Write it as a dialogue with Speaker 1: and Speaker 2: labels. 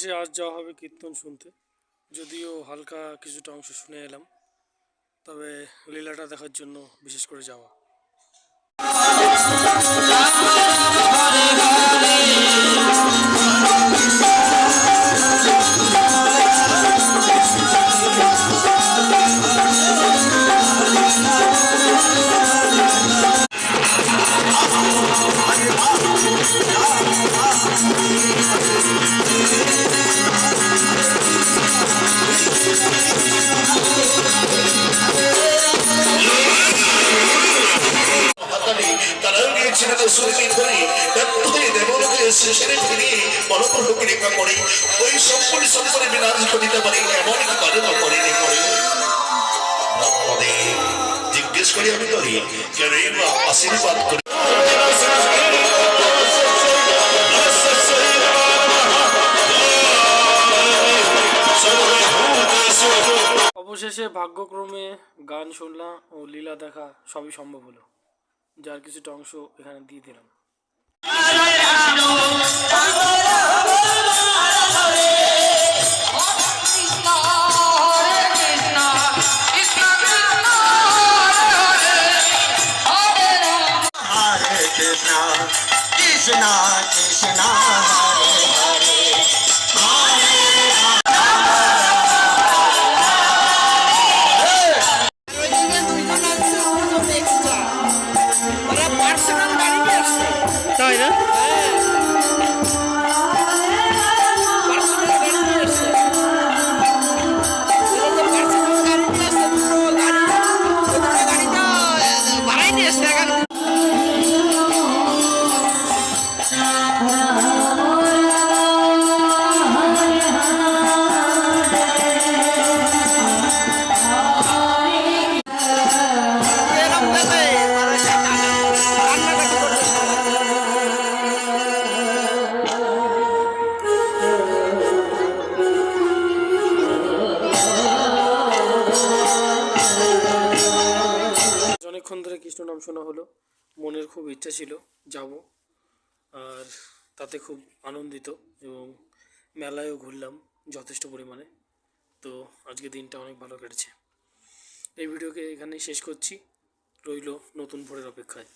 Speaker 1: অবশেষে আজ যাওয়া হবে কীর্তন শুনতে। যদিও হালকা কিছুটা অংশ শুনে এলাম। তবে লীলাটা দেখার জন্য বিশেষ করে যাওয়া।
Speaker 2: ধরে দেবলোকে ওই সম্পূর্ণ সম্পূর্ণ বিনাশ পারে, এমন করে জিজ্ঞেস করি আমি করি কেন আশীর্বাদ করে
Speaker 1: অবশেষে ভাগ্যক্রমে গান শুনলাম ও লীলা দেখা সবই সম্ভব হলো। যার কিছুটা অংশ এখানে দিয়ে দিলাম
Speaker 3: কৃষ্ণ হরে
Speaker 1: অনেকক্ষণ ধরে কৃষ্ণ নাম শোনা হলো। মনের খুব ইচ্ছা ছিল যাব। আর তাতে খুব আনন্দিত এবং মেলায়ও ঘুরলাম যথেষ্ট পরিমাণে। তো আজকে দিনটা অনেক ভালো কেটেছে। এই ভিডিওকে এখানেই শেষ করছি। রইল নতুন ভোরের অপেক্ষায়।